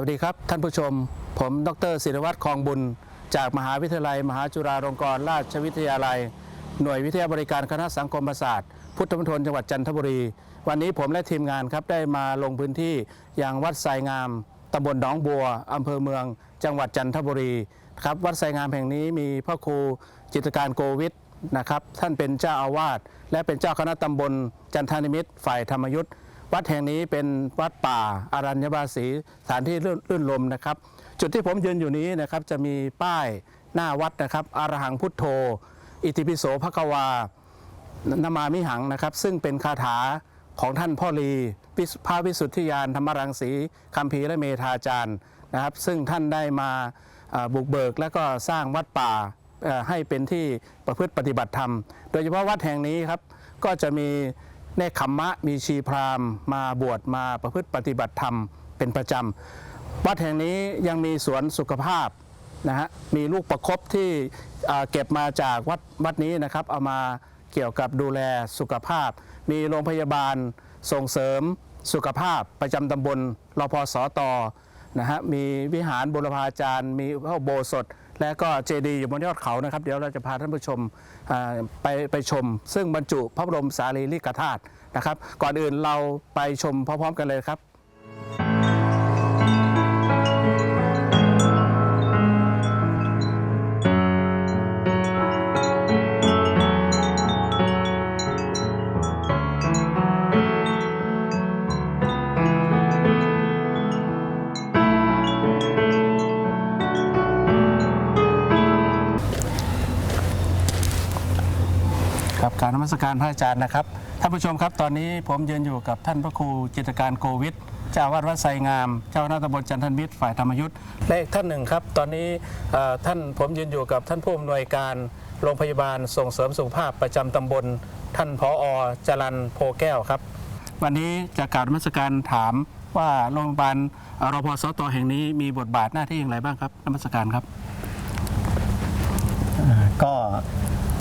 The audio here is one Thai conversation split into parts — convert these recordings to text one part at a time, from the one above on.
วัสดีครับ ท่านผู้ชม ผมดรศิรวัตรคลองบุญ จากมหาวิทยาลัย มหาจุฬาลงกรณราชวิทยาลัย หน่วยวิทยาบริการคณะสังคมศาสตร์ พุทธมณฑลจังหวัดจันทบุรี วันนี้ผมและทีมงานครับได้มาลงพื้นที่อย่างวัดไซงามตำบลหนองบัวอำเภอเมือง จังหวัดจันทบุรีครับวัดไซงามแห่งนี้มีพระครูจิตการโกวิทนะครับท่านเป็นเจ้าอาวาสและเป็นเจ้าคณะตำบลจันทานิมิตรฝ่ายธรรมยุทธ วัดแห่งนี้เป็นวัดป่าอารัญญบาสีสถานที่รื่นรื่นลมนะครับ จุดที่ผมยืนอยู่นี้นะครับจะมีป้ายหน้าวัดนะครับอารหังพุทโธ อิติปิโสภควานามามิหังนะครับ ซึ่งเป็นคาถาของท่านพ่อลีพระวิสุทธิยานธรรมรังสีคัมภีร์และเมธาจารย์นะครับ ซึ่งท่านได้มาบุกเบิกและก็สร้างวัดป่าให้เป็นที่ประพฤติปฏิบัติธรรม โดยเฉพาะวัดแห่งนี้ครับก็จะมี เนคขมมะมีชีพราหมณ์มาบวชมาประพฤติปฏิบัติธรรมเป็นประจำ วัดแห่งนี้ยังมีสวนสุขภาพนะฮะมีลูกประคบที่เก็บมาจากวัดวัดนี้นะครับ เอามาเกี่ยวกับดูแลสุขภาพ มีโรงพยาบาลส่งเสริมสุขภาพประจำตำบลรพสตนะฮะมีวิหารบุรพาจารย์ มีพระโบสถ และก็เจดีย์อยู่บนยอดเขานะครับ เดี๋ยวเราจะพาท่านผู้ชมไปไปชม ซึ่งบรรจุพระบรมสารีริกธาตุนะครับ ก่อนอื่นเราไปชมพร้อมๆกันเลยครับ การพระอาจารย์นะครับท่านผู้ชมครับตอนนี้ผมยืนอยู่กับท่านพระครูจิตการโกวิทเจ้าวาดวัดไซงาม เจ้าคณะตำบลจันทนมิตรฝ่ายธรรมยุทธ์และอีกท่านหนึ่งครับ ตอนนี้เอ่อท่านผมยืนอยู่กับท่านผู้อำนวยการโรงพยาบาลส่งเสริมสุขภาพประจำตำบล ท่านผอจรันโพแก้วครับ วันนี้จะกล่าวนมัสการถามว่าโรงพยาบาลเอ่อรพสตแห่งนี้มีบทบาทหน้าที่อย่างไรบ้างครับนมัสการครับ ก็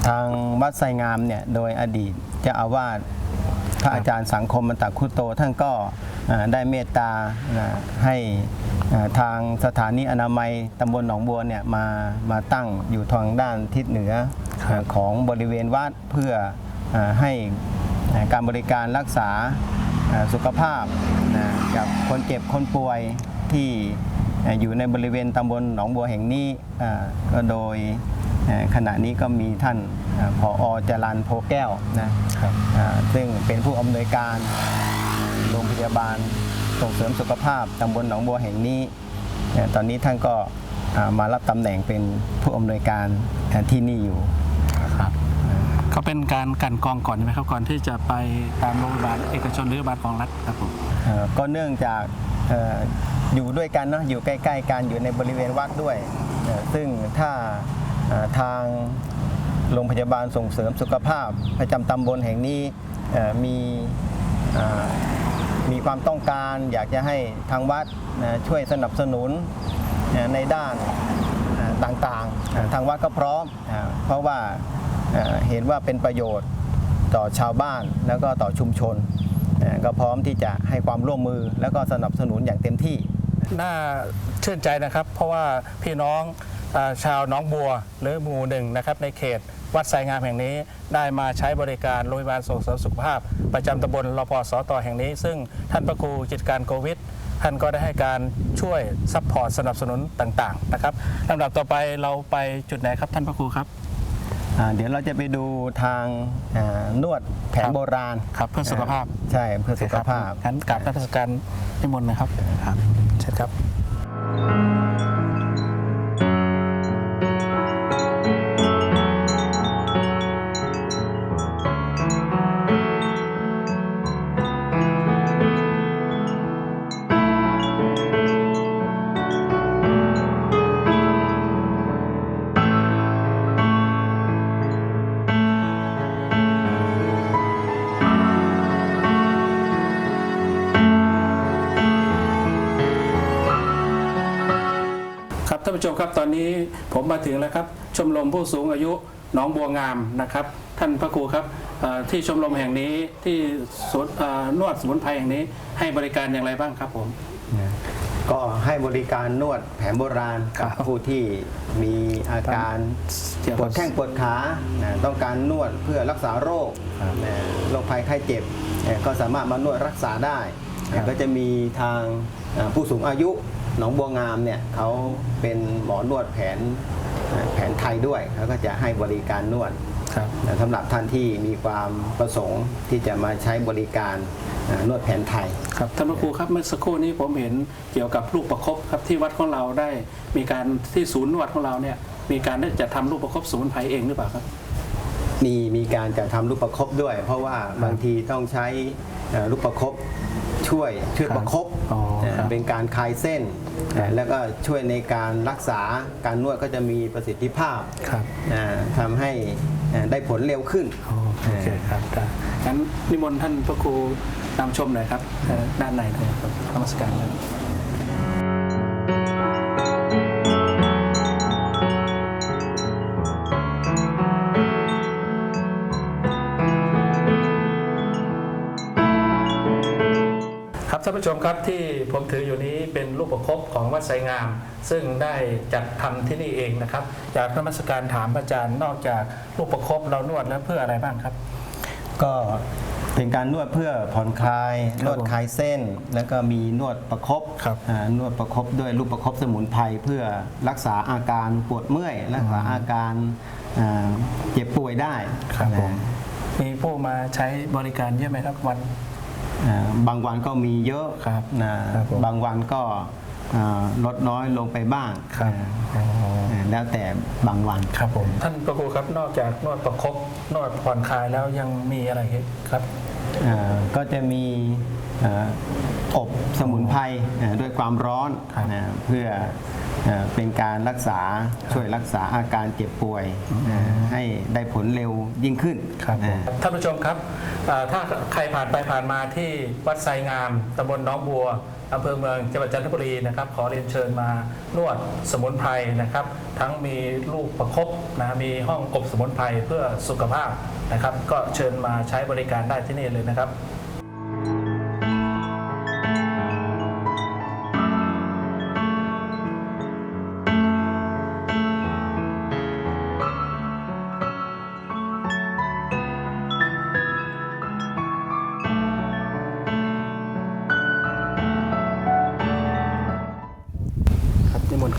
ทางวัดไซงามเนี่ยโดยอดีตเจ้าอาวาสพระอาจารย์สังคมมันตะคุโต ท่านก็ได้เมตตาให้ทางสถานีอนามัยตำบลหนองบัวเนี่ยมามาตั้งอยู่ทางด้านทิศเหนือของบริเวณวัดเพื่อให้การบริการรักษาสุขภาพกับคนเจ็บคนป่วยที่อยู่ในบริเวณตำบลหนองบัวแห่งนี้ก็โดย ขณะนี้ก็มีท่านเอ่อผอจรันโพแก้วนะครับอ่าซึ่งเป็นผู้อำนวยการโรงพยาบาลส่งเสริมสุขภาพตำบลหนองบัวแห่งนี้เอ่อตอนนี้ท่านก็อ่ามารับตำแหน่งเป็นผู้อำนวยการเอ่อที่นี่อยู่ครับเขาเป็นการกลันกรองก่อนใช่ไหมครับก่อนที่จะไปตามโรงพยาบาลเอกชนหรือโรงพยาบาลของรัฐครับผมเอ่อก็เนื่องจากเอ่ออยู่ด้วยกันเนาะอยู่ใกล้ ๆกันอยู่ในบริเวณวัดด้วยเอ่อซึ่งถ้าเอ่อ ทางโรงพยาบาลส่งเสริมสุขภาพประจำตำบลแห่งนี้มีมีความต้องการอยากจะให้ทางวัดช่วยสนับสนุนในด้านต่างๆ ทางวัดก็พร้อม เพราะว่าเห็นว่าเป็นประโยชน์ต่อชาวบ้านแล้วก็ต่อชุมชน ก็พร้อมที่จะให้ความร่วมมือแล้วก็สนับสนุนอย่างเต็มที่ น่าชื่นใจนะครับ เพราะว่าพี่น้อง ออชาวหน้องบัวหรือหมู่หนึ่งนะครับในเขตวัดไซงามแห่งนี้ได้มาใช้บริการโรงพยาบาลส่งเสริมสุขภาพ ประจำตำบลรพสตแห่งนี้ ซึ่งท่านพระครูจิตรการโควิดท่านก็ได้ให้การช่วยซัพพอร์ตสนับสนุนต่างๆนะครับลำดับต่อไปเราไปจุดไหนครับท่านพระครูครับ อ่าเดี๋ยวเราจะไปดูทางอ่านวดแผนครับ โบราณครับเพื่อสุขภาพ ใช่เพื่อสุขภาพ งั้นกราบนักการนิมนต์นะครับครับเชิญครับ ผู้ชมครับตอนนี้ผมมาถึงแล้วครับ ชมรมผู้สูงอายุหนองบัวงามนะครับ ท่านพระครูครับเอ่อที่ชมรมแห่งนี้ที่สวนเอ่อนวดสมุนไพรแห่งนี้ให้บริการอย่างไรบ้างครับผม ก็ให้บริการนวดแผนโบราณกับครับผู้ที่มีอาการเกี่ยวปกับวดแข้งปวดขานะต้องการนวดเพื่อรักษาโรคครับนะโรคภัยไข้เจ็บนะก็สามารถมานวดรักษาได้ครับก็จะมีทางอ่าผู้สูงอายุ หนองบัวงามเนี่ยเขาเป็นหมอนวดแผนอ่าแผนไทยด้วยเขาก็จะให้บริการนวดครับนะสำหรับท่านที่มีความประสงค์ที่จะมาใช้บริการอ่านวดแผนไทยครับท่านพระครูครับเมื่อสักครู่นี้ผมเห็นเกี่ยวกับลูกประคบครับที่วัดของเราได้มีการที่ศูนย์นวดของเราเนี่ยมีการได้จัดทำลูกประคบสมุนไพรเองหรือเปล่าครับมีมีการจัดทำลูกประคบด้วย เพราะว่าบางทีต้องใช้เอ่อลูกประคบช่วยช่วยครับประคบอ๋อเอ่อครับเป็นการคลายเส้นครับ แล้วก็ช่วยในการรักษาการนวดก็จะมีประสิทธิภาพครับอ่าทำให้เอ่อได้ผลเร็วขึ้น โอเคครับได้งั้นนิมนต์ท่านพระครูนำชมหน่อยครับเอ่อด้านในเลยครับนมัสการครับ ครับท่านผู้ชมครับที่ผมถืออยู่นี้เป็นรูปประคบของวัดไสงาม ซึ่งได้จัดทำที่นี่เองนะครับจากนมัสการถามอาจารย์นอกจากรูปประคบเรานวดแล้วเพื่ออะไรบ้างครับ ก็เป็นการนวดเพื่อผ่อนคลายครับนวดคลายเส้น แล้วก็มีนวดประคบครับอ่านวดประคบด้วยลูกประคบสมุนไพรเพื่อรักษาอาการปวดเมื่อยรักษาอาการอ่าเจ็บป่วยได้ครับผมนะมีผู้มาใช้บริการเยอะไหมครับวัน อ่าบางวันก็มีเยอะครับนะครับผม บางวันก็อ่าลดน้อยลงไปบ้างครับอ่าอ่าแล้วแต่บางวัน ครับผมท่านประครูครับนอกจากนวดประคบนวดผ่อนคลายแล้วยังมีอะไรอีกครับ อ่าก็จะมีอ่าอบสมุนไพรอ่าด้วยความร้อนครับอ่าเพื่ออ่า เป็นการรักษาช่วยรักษาอาการเจ็บป่วยอ่าให้ได้ผลเร็วยิ่งขึ้นครับผมอ่าท่านผู้ชมครับเอ่อถ้าใครผ่านไปผ่านมาที่วัดไซงามตำบลหน้องบัวอำเภอเมืองจังหวัดจันทบุรีนะครับขอเรียนเชิญมานวดสมุนไพรนะครับ ทั้งมีลูกประคบนะมีห้องอบสมุนไพรเพื่อสุขภาพนะครับ ก็เชิญมาใช้บริการได้ที่นี่เลยนะครับ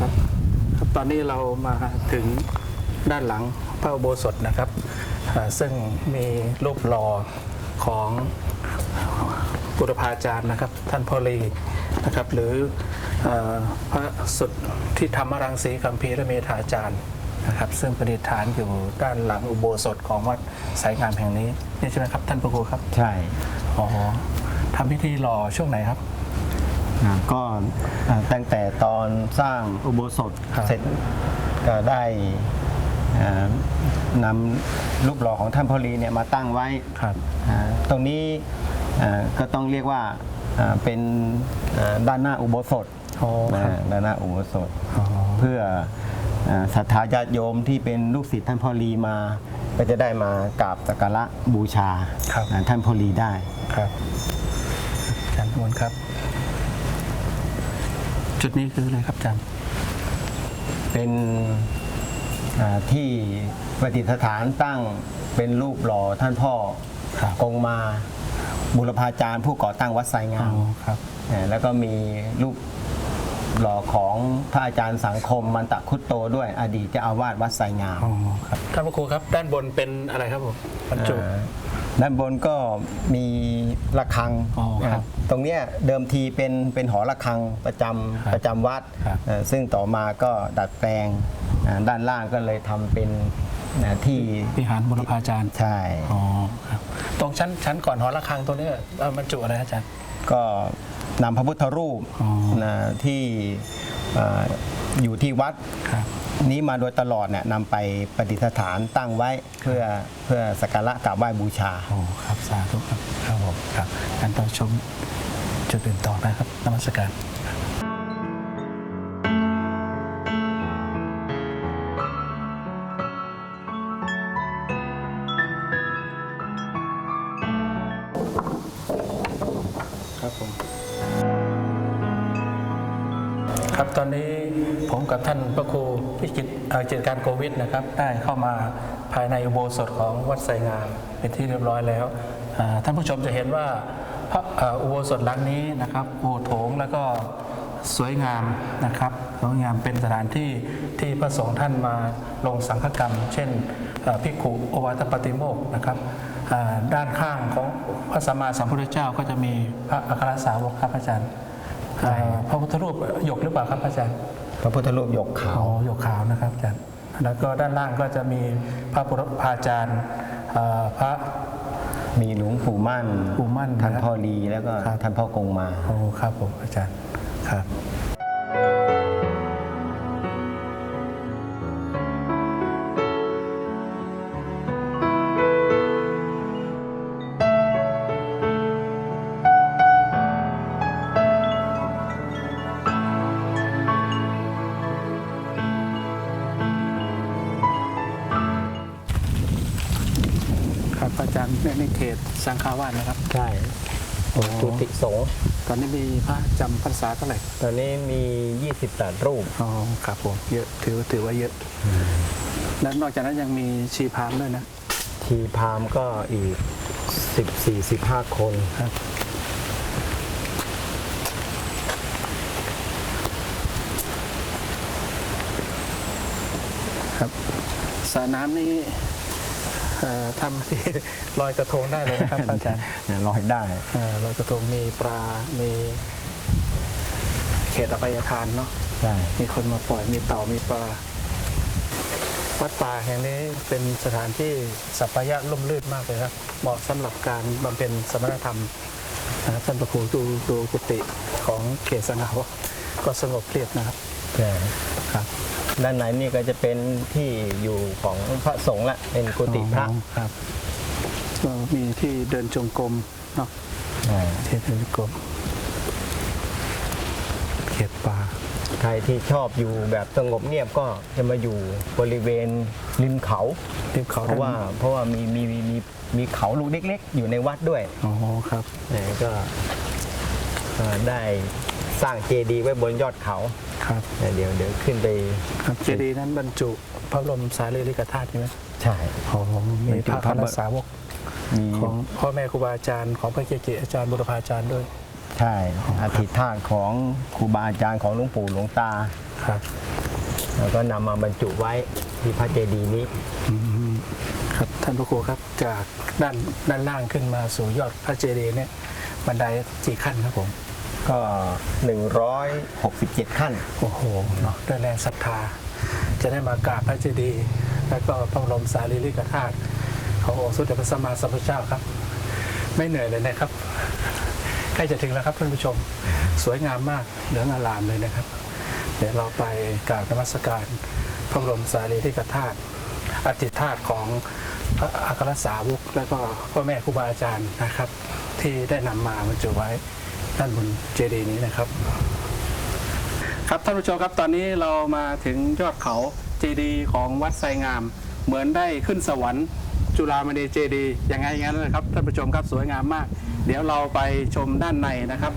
ครับนิมนต์ครับครับตอนนี้เรามาถึงด้านหลังพระอุโบสถนะครับอ่าซึ่งมีรูปหล่อของบุรพาจารย์นะครับ ท่านพ่อลีนะครับ หรือเออพระสุดที่ธรรมรังสีคัมภีร์เมธาจารย์นะครับซึ่งประดิษฐานอยู่ด้านหลังอุโบสถของวัดสายงามแห่งนี้นี่ใช่ไหมครับท่านพระครูครับ ใช่อ๋อทำพิธีหล่อช่วงไหนครับอ่า ก็อ่าตั้งแต่ตอนสร้างอุโบสถครับเสร็จก็ได้อ่านำรูปหล่อของท่านพอลีเนี่ยมาตั้งไว้ครับอ่าตรงนี้อ่าก็ต้องเรียกว่าอ่าเป็นอ่าด้านหน้าอุโบสถอ๋อครับนะด้านหน้าอุโบสถอ๋อเพื่ออ่าศรัทธาญาติโยมที่เป็นลูกศิษย์ท่านพ่อลีมา ก็จะได้มากราบสักการะบูชาครับอ่าท่านพ่อลีได้ครับอาจารย์มนครับ จุดนี้คืออะไรครับอาจารย์ เป็นอ่าที่ประดิษฐานตั้งเป็นรูปหล่อท่านพ่อครับ องค์มาบุรพาจารย์ผู้ก่อตั้งวัดไซงามครับ เอ่อแล้วก็มีรูปหล่อของพระอาจารย์สังคมมันตะคุตโตด้วยอดีตเจ้าอาวาสวัดไซงามอ๋อครับ ท่านพระครูครับ ด้านบนเป็นอะไรครับผมบรรจุ อ่า ด้านบนก็มีระฆังอ๋อครับอ่าตรงเนี้ยเดิมทีเป็นเป็นหอระฆังประจครับำประจำวัดครับ เอ่อซึ่งต่อมาก็ดัดแปลงอ่าด้านล่างก็เลยทำเป็นอ่าที่วิหารบุรพาจารย์ใช่ อ๋อครับตรงชั้นชั้นก่อนหอระฆังตัวนี้เอ่อบรรจุอะไรครับอาจารย์ ก็นำพระพุทธรูปอ๋อ นะที่อ่าอยู่ที่วัด ครับ นี้มาโดยตลอดเนี่ยนำไปประดิษฐานตั้งไว้เพื่อเพื่อสักการะกราบไหว้บูชา โอ้ครับสาธุครับครับผมครับการต่อชมจุดอื่นต่อนะครับนมัสการ กับท่านพระครูพิจิตรเอ่อกิจการโควิดนะครับ ได้เข้ามาภายในอุโบสถของวัดไสงามเป็นที่เรียบร้อยแล้ว ท่านผู้ชมจะเห็นว่าพระอุโบสถหลังนี้นะครับโอโถงแล้วก็สวยงามนะครับสวยงามเป็นสถานที่ที่พระสงฆ์ท่านมาลงสังฆกรรม เช่นเอ่อภิกขุโอวาทปฏิโมกนะครับด้านข้างของพระสัมมาสัมพุทธเจ้าก็จะมีพระอัครสาวกครับอาจารย์พระพุทธรูปหยกหรือเปล่าครับอาจารย์ พระพุทธรูปหยกขาวอ๋อหยกขาวนะครับอาจารย์แล้วก็ด้านล่างก็จะมีพระปุรพาจารย์เอ่อพระมีหลวงปู่มั่นปู่มั่นท่านนะครับพ่อลีแล้วก็ครับท่านพ่อกงมาโอ้ครับผมอาจารย์ครับครับ สังฆาวาสนะครับ ใช่จุติสงฆ์ตอนนี้มีพระจำพรรษาเท่าไหร่ตอนนี้มี 28 รูป อ๋อครับผมเยอะถือถือว่าเยอะ แล้วนอกจากนั้นยังมีชีพรามด้วยนะ ทีพราหมณ์ก็อีก 14 15 คน ครับ ครับสระน้ำนี่ เอ่อทำที่ ลอยกระทงได้เลยนะครับอาจารย์ลอยได้ เอ่อลอยกระทงมีปลา มีเขตอภัยทานเนาะใช่มีคนมาปล่อยมีเต่ามีปลา วัดป่าแห่งนี้เป็นสถานที่สัปยะร่มรื่นมากเลยครับ เหมาะสำหรับการบำเพ็ญสมณธรรมนะครับท่านประครูดูดูกุฏิของเขตสังหาวก็สงบเรียบนะครับใช่ครับ ด้านในนี่ก็จะเป็นที่อยู่ของพระสงฆ์ละเป็นกุฏิพระอ๋อครับก็มีที่เดินจงกรมเนาะใช่ที่เดินจงกรมเขตป่า ใครที่ชอบอยู่แบบสงบเงียบก็จะมาอยู่บริเวณริมเขาริมเขาเพราะว่าเพราะว่ามีมีมีมีมีเขาลูกเล็ก ๆ อยู่ในวัดด้วยอ๋อครับเนี่ยก็เอ่อได้ สร้างเจดีย์ไว้บนยอดเขาครับเนี่ยเดี๋ยวเดี๋ยวขึ้นไปครับเจดีย์นั้นบรรจุพระบรมสารีริกธาตุใช่ไหมใช่อ๋อมีบรรจุพระพระพระสาวกมีของพ่อแม่ครูบาอาจารย์ของพระเกจิอาจารย์บุรพาจารย์ด้วย ใช่อธิษฐานของครูบาอาจารย์ของหลวงปู่หลวงตาครับแล้วก็นำมาบรรจุไว้ที่พระเจดีย์นี้ครับท่านพระครูครับจากด้านด้านล่างขึ้นมาสู่ยอดพระเจดีย์เนี่ยบันไดกี่ขั้นครับผม ก็ 167 ขั้น โอ้โหเนาะด้วยแรงศรัทธา จะได้มากราบพระเจดีย์แล้วก็พระบรมสารีริกธาตุขององค์สมเด็จพระสัมมาสัมพุทธเจ้าครับ ไม่เหนื่อยเลยนะครับใกล้จะถึงแล้วครับท่านผู้ชมสวยงามมากเหลืองอลามเลยนะครับ เดี๋ยวเราไปกราบนมัสการพระบรมสารีริกธาตุอธิธาตุของพระอัครสาวกและก็พ่อแม่ครูบาอาจารย์นะครับ ที่ได้นำมาบรรจุไว้ ด้านบนเจดีย์นี้นะครับ ครับท่านผู้ชมครับตอนนี้เรามาถึงยอดเขาเจดีย์ของวัดไซงาม เหมือนได้ขึ้นสวรรค์ จุฬามณีเจดีย์อย่างไงอย่างนั้นเลยครับท่านผู้ชมครับสวยงามมาก เดี๋ยวเราไปชมด้านในนะครับ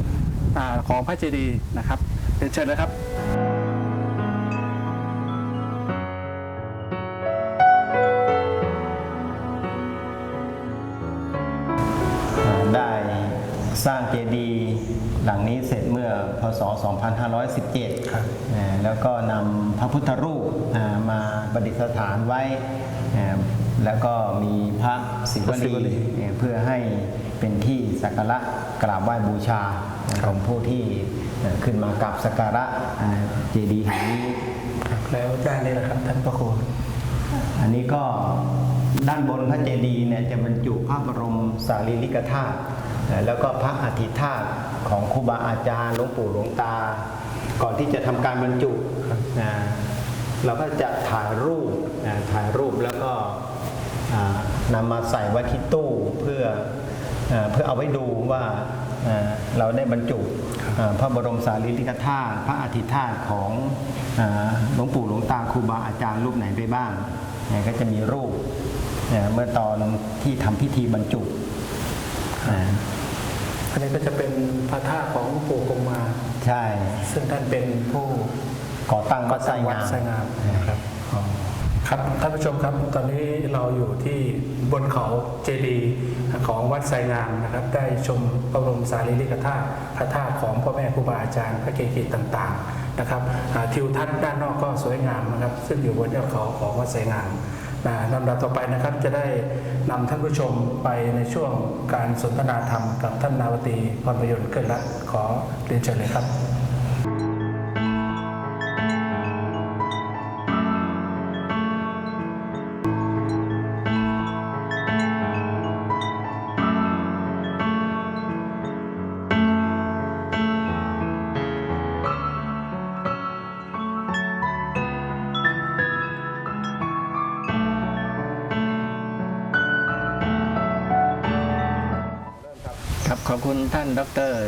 อาของพระเจดีย์นะครับเรียนเชิญนะครับ ได้ สร้างเจดีย์หลังนี้เสร็จเมื่อพศ 2517ครับอ่าแล้วก็นำพระพุทธรูปอ่ามาประดิษฐานไว้อ่าแล้วก็มีพระศิวพระศิวลีลีอ่าเพื่อให้เป็นที่สักการะกราบไหว้บูชาของผู้ที่อ่าขึ้นมากราบสักการะอ่าเจดีย์แห่งนี้ครับแล้วด้านนี้นะครับท่านพระครูอันนี้ก็ด้านบนพระเจดีย์เนี่ยจะบรรจุพระบรมสารีริกธาตุเอ่อ แล้วก็พระอธิธาตุของครูบาอาจารย์หลวงปู่หลวงตา ก่อนที่จะทำการบรรจุนะเราก็จะถ่ายรูปนะถ่ายรูปแล้วก็อ่านำมาใส่ไว้ที่ตู้เพื่อเอ่อเพื่อเอาไว้ดูว่าเอ่อเราได้บรรจุเอ่อพระบรมสารีริกธาตุพระอธิธาตุของเอ่อหลวงปู่หลวงตาครูบาอาจารย์รูปไหนไปบ้างเนี่ยก็จะมีรูปเนี่ยเมื่อตอนที่ทำพิธีบรรจุนะ อันนี้ก็จะเป็นพระธาตุของหลวงปู่กงมา ใช่ ซึ่งท่านเป็นผู้ก่อตั้งก่วัอดไซตั้งวังาดมไซงามนะครับอ๋อครับท่านผู้ชมครับตอนนี้เราอยู่ที่บนเขาเจดีย์ของวัดไซงามนะครับ ได้ชมพระบรมสารีริกธาตุพระธาตุของพ่อแม่ครูบาอาจารย์พระเกจิต่างๆนะครับอ่าทิวทัศน์ด้านนอกก็สวยงามนะครับ ซึ่งอยู่บนยอดเขาของวัดไซงามนะ ลำดับต่อไปนะครับจะได้นำท่านผู้ชมไปในช่วงการสนทนาธรรมกับท่านนาวตีพรประยนต์เกิดรัตน์ขอเรียนเชิญเลยครับ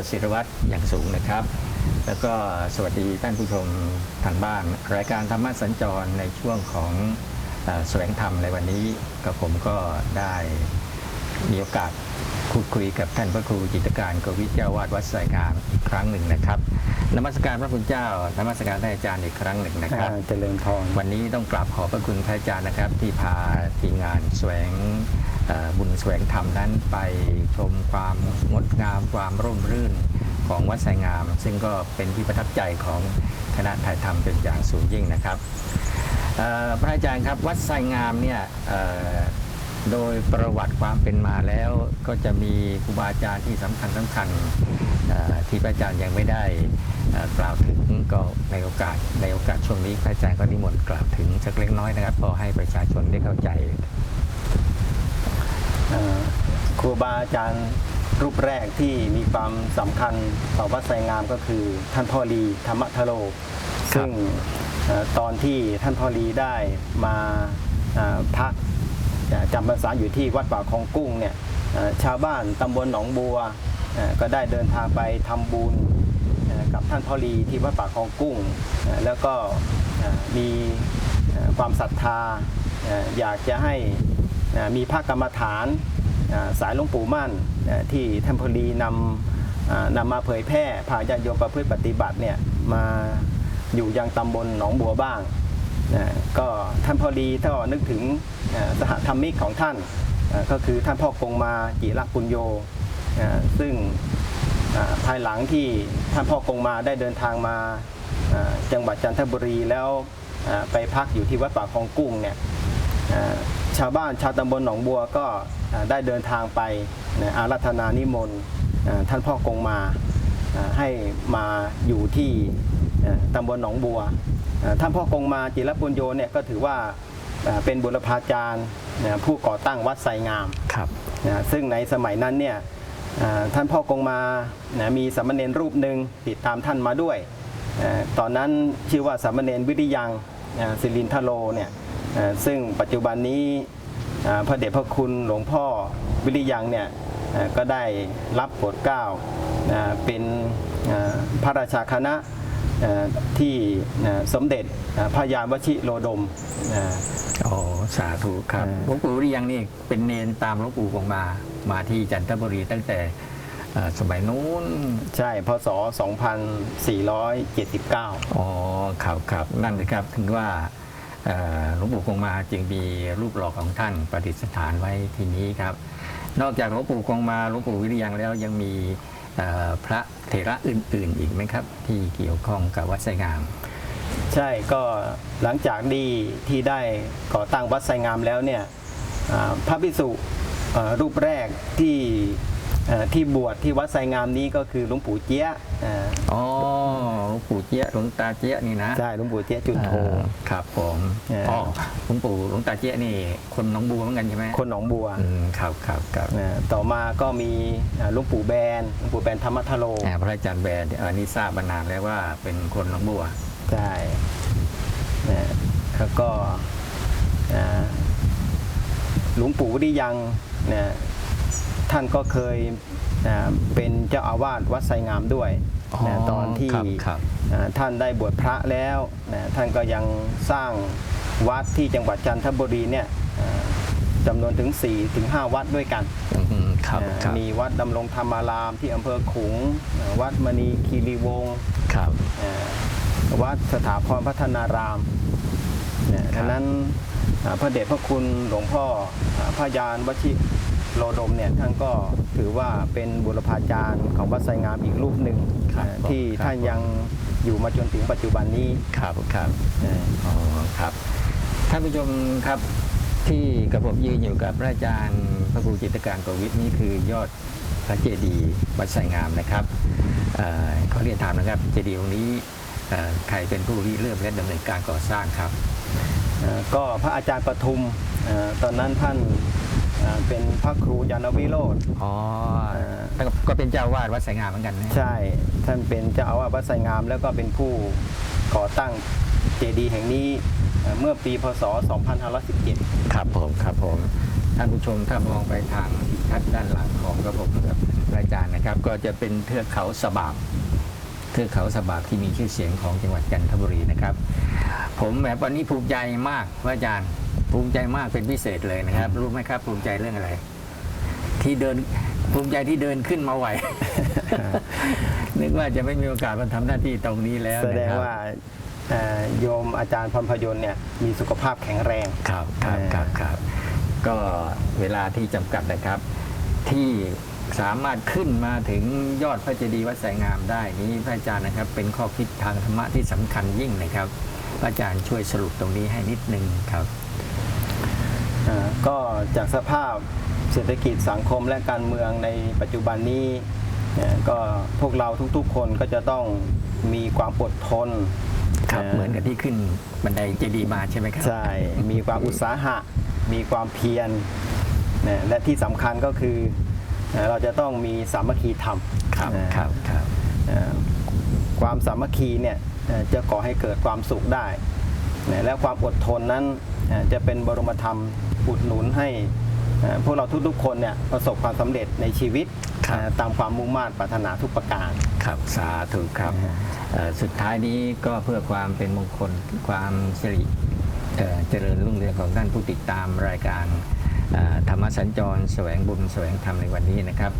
ศิรวัตรอย่างสูงนะครับ แล้วก็สวัสดีท่านผู้ชมทางบ้าน รายการธรรมะสัญจรในช่วงของเอ่อแสวงธรรมในวันนี้กับผมก็ได้มีโอกาสพูดคุยกับท่านพระครูจิตรการกวิทยาวาดวัดสายงามอีกครั้งหนึ่งนะครับนมัสการพระคุณเจ้านมัสการท่านอาจารย์อีกครั้งหนึ่งนะครับอ่าเจริญพรวันนี้ต้องกราบขอบพระคุณพระอาจารย์นะครับ ที่พาทีมงานแสวงเอ่อ บุญแสวงธรรมนั้นไปชมความงดงามความร่มรื่นของวัดไสงาม ซึ่งก็เป็นที่ประทับใจของคณะถ่ายทำเป็นอย่างสูงยิ่งนะครับพระอาจารย์ครับวัดไสงามเนี่ยโดยประวัติความเป็นมาแล้วก็จะมีครูบาอาจารย์ที่สำคัญสำคัญที่พระอาจารย์ยังไม่ได้กล่าวถึงก็ในโอกาสในโอกาสช่วงนี้พระอาจารย์ก็นิมนต์กล่าวถึงสักเล็กน้อยนะครับ พอให้ประชาชนได้เข้าใจ ครูบาอาจารย์รูปแรกที่มีความสำคัญต่อวัดไซงามก็คือท่านพ่อลีธรรมทโรซึ่งตอนที่ท่านพ่อลีได้มาพักจำพรรษาอยู่ที่วัดป่าคลองกุ้งเนี่ยชาวบ้านตำบลหนองบัวก็ได้เดินทางไปทำบุญกับท่านพ่อลีที่วัดป่าคลองกุ้ง แล้วก็มีความศรัทธาอยากจะให้ มีภาคกรรมฐานสายหลวงปู่มั่นนะที่ท่านพลีนำนำมาเผยแพร่พาญาติโยมประพฤติปฏิบัติเนี่ยมาอยู่ยังตำบลหนองบัวบ้างนะก็ท่านพลีถ้านึกถึงสหธรรมิกของท่านก็คือท่านพ่อกงมาจิรปุญโยซึ่งภายหลังที่ท่านพ่อกงมาได้เดินทางมาจังหวัดจันทบุรีแล้วไปพักอยู่ที่วัดป่าคลองกุ้งเนี่ย ชาวบ้านชาวตำบลหนองบัวก็อ่าได้เดินทางไปนะอารัธนานิมนต์อ่าท่านพ่อกงมาอ่าให้มาอยู่ที่อ่าตำบลหนองบัวอ่าท่านพ่อกงมาจิรปุญโยเนี่ยก็ถือว่าอ่าเป็นบุรพาจารย์นะผู้ก่อตั้งวัดไซงามครับนะซึ่งในสมัยนั้นเนี่ยอ่าท่านพ่อกงมานะมีสามเณรรูปหนึ่งติดตามท่านมาด้วยอ่าตอนนั้นชื่อว่าสามเณรวิริยังอ่าสิรินทโลเนี่ยอ่า ซึ่งปัจจุบันนี้อ่าพระเดชพระคุณหลวงพ่อวิริยังเนี่ยอ่าก็ได้รับโปรดเกล้าอ่าเป็นอ่าพระราชาคณะอ่าที่อ่าสมเด็จอ่าพระยาวชิโรดมอ่าโอ้สาธุครับเออหลวงปู่วิริยังนี่เป็นเนนตามหลวงปู่คงมา มาที่จันทบุรีตั้งแต่เอ่อสมัยนู้นใช่พศ 2479 อ๋อครับครับนั่นเลยครับถึงว่าเอ่อ หลวงปู่คงมาจึงมีรูปหล่อของท่านประดิษฐานไว้ที่นี้ครับ นอกจากหลวงปู่คงมาหลวงปู่วิริยังแล้วยังมีพระเถระอื่น ๆ อีกไหมครับ ที่เกี่ยวข้องกับวัดไสงาม ใช่ก็หลังจากดีที่ได้ก่อตั้งวัดไซงามแล้วเนี่ยพระภิกษุรูปแรกที่ อ่าที่บวชที่วัดไซงามนี้ก็คือหลวงปู่เจี๊ยะอ่าอ๋อหลวงปู่เจี๊ยะหลวงตาเจี๊ยะนี่นะใช่หลวงปู่เจี๊ยะจุนโท เอ่อครับผมเอ่ออ๋ อ๋อหลวงปู่หลวงตาเจี๊ยะนี่ คนหนองบัวเหมือนกันใช่ไหมคนหนองบัวอืมครับครับครับอ่าต่อมาก็มีอ่าหลวงปู่แบนหลวงปู่แบนธรรมทโลอ่าพระอาจารย์แบรนด์เออนี่ทราบมานานแล้วว่าเป็นคนหนองบัว ใช่นะแล้วก็อ่าหลวงปู่วิริยังนะ ท่านก็เคยอ่าเป็นเจ้าอาวาสวัดไซงามด้วยนะตอนที่ครับครับอ่าท่านได้บวชพระแล้วนะท่านก็ยังสร้างวัดที่จังหวัดจันทบุรีเนี่ยอ่าจำนวนถึง4ถึง5วัดด้วยกันอืมครับเอ่อครับมีวัดดำรงธรรมารามที่อำเภอขลุงเอ่อวัดมณีคีรีวงศ์ครับเอ่อวัดสถาพรพัฒนารามเนี่ยครับดังนั้นอ่าพระเดชพระคุณหลวงพ่ออ่าพระยานวชิ โลดมเนี่ยท่านก็ถือว่าเป็นบุรพาจารย์ของวัดไซงามอีกรูปหนึ่งครับเอ่อที่ครับ ท่านยังอยู่มาจนถึงปัจจุบันนี้ ครับครับเอ่ออ๋อครับท่านผู้ชมครับที่กระผมยืนอยู่กับพระอาจารย์พระครูจิตรการกวิทย์นี่คือยอดพระเจดีย์วัดไสงามนะครับเอ่อขอเรียนถามนะครับเจดีย์องค์นี้เอ่อใครเป็นผู้ริเริ่มและดำเนินการก่อสร้างครับ เอ่อก็พระอาจารย์ปทุมเอ่อตอนนั้นท่านเอ่อเป็นพระครูยานวิโรธ อ๋อเอ่อแล้วก็ก็เป็นเจ้าวาดวัดไสงามเหมือนกันนะใช่ ท่านเป็นเจ้าอาวาสวัดไซงาม แล้วก็เป็นผู้ก่อตั้งเจดีย์แห่งนี้เอ่อเมื่อปีพศ 2517 ครับผมครับผม ท่านผู้ชมถ้ามองไปทางทิศทัศน์ด้านหลังของกระผมกับพระอาจารย์นะครับ ก็จะเป็นเทือกเขาสะบาบเทือกเขาสะบาบที่มีชื่อเสียงของจังหวัดจันทบุรีนะครับ ผมแบบวันนี้ภูมิใจมากพระอาจารย์ ภูมิใจมากเป็นพิเศษเลยนะครับ รู้ไหมครับ ภูมิใจเรื่องอะไร ที่เดินภูมิใจที่เดินขึ้นมาไหว นึกว่าจะไม่มีโอกาสมาทำหน้าที่ตรงนี้แล้วแสดงนะครับว่าเอ่อโยมอาจารย์พรพยนต์เนี่ยมีสุขภาพแข็งแรงครับครับครับครับก็เวลาที่จำกัดนะครับ ที่สามารถขึ้นมาถึงยอดพระเจดีย์วัดแสงงามได้นี้พระอาจารย์นะครับ เป็นข้อคิดทางธรรมะที่สำคัญยิ่งนะครับพระอาจารย์ช่วยสรุปตรงนี้ให้นิดนึงครับเอ่อก็จากสภาพเศรษฐกิจสังคมและการเมืองในปัจจุบันนี้เนี่ยก็พวกเราทุกๆ คนก็จะต้องมีความอดทนครับเหมือนกับที่ขึ้นบันไดเจดีย์มาใช่ไหมครับ ใช่มีความอุตสาหะ มีความเพียรนะและที่สำคัญก็คือเอ่อเราจะต้องมีสามัคคีธรรมครับนะ ครับครับ เอ่อความสามัคคีเนี่ยเอ่อจะก่อให้เกิดความสุขได้นะและความอดทนนั้นเอ่อจะเป็นบรมธรรม อุดหนุนให้เอ่อพวกเราทุกๆคนเนี่ยประสบความสำเร็จในชีวิตครับเอ่อตามความมุ่งมั่นปรารถนาทุกประการ ครับสาธุครับเอ่อสุดท้ายนี้ก็เพื่อความเป็นมงคลความสิริเอ่อเจริญรุ่งเรืองของท่านผู้ติดตามรายการเอ่อธรรมสัญจรแสวงบุญแสวงธรรมในวันนี้นะครับ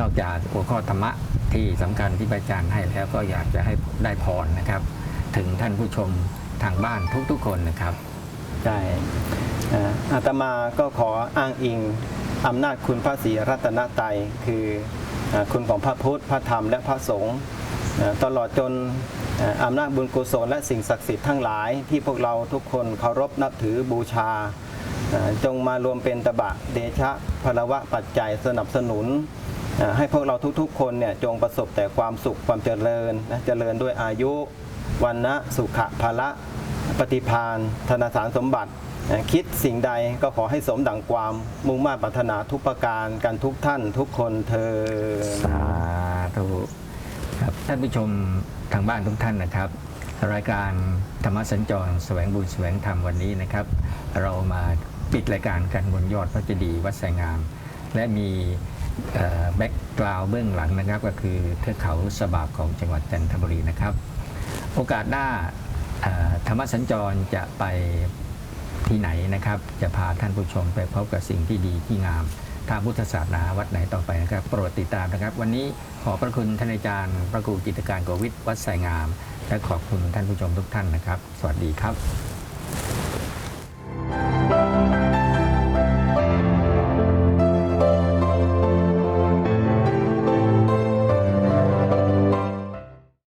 นอกจากหัวข้อธรรมะที่สำคัญที่พระอาจารย์ให้แล้วก็อยากจะให้ได้พรนะครับ ถึงท่านผู้ชมทางบ้านทุกๆคนนะครับใช่เอาตมาก็ขออ้างอิงอำนาจคุณพระศรีรัตนตรัยคืออคุณของพระพุทธพระธรรมและพระสงฆ์ตลอดจนอำนาจบุญกุศลและสิ่งศักดิ์สิทธิ์ทั้งหลาย ที่พวกเราทุกคนเคารพนับถือบูชา จงมารวมเป็นตบะเดชะพลวะปัจจัยสนับสนุน ให้พวกเราทุกๆ คนเนี่ยจงประสบแต่ความสุขความเจริญนะเจริญด้วยอายุวันนะสุขะภละปฏิพานธนาสารสมบัติ คิดสิ่งใดก็ขอให้สมดังความมุ่งมา่ปรารถนาทุกประการกันทุกท่านทุกคนเธอสาธุครับท่านผู้ชมทางบ้านทุกท่านนะครับ รายการธรรมสัญจรแสวงบุญแสวงธรรมวันนี้นะครับ เรามาปิดรายการกันบนยอดพระเจดีย์วัดไสงาม และมีแบ็กกราวเบื้องหลังนะครับ ก็คือเทือกเขาสะบาบของจังหวัดจันทบุรีนะครับ โอกาสหน้าธรรมสัญจรจะไป ที่ไหนนะครับ จะพาท่านผู้ชมไปพบกับสิ่งที่ดีที่งาม ทางพุทธศาสนาวัดไหนต่อไปนะครับโปรดติดตามนะครับ วันนี้ขอพระคุณท่านอาจารย์พระครูจิตรการโกวิทวัดไสงาม และขอบคุณท่านผู้ชมทุกท่านนะครับ สวัสดีครับ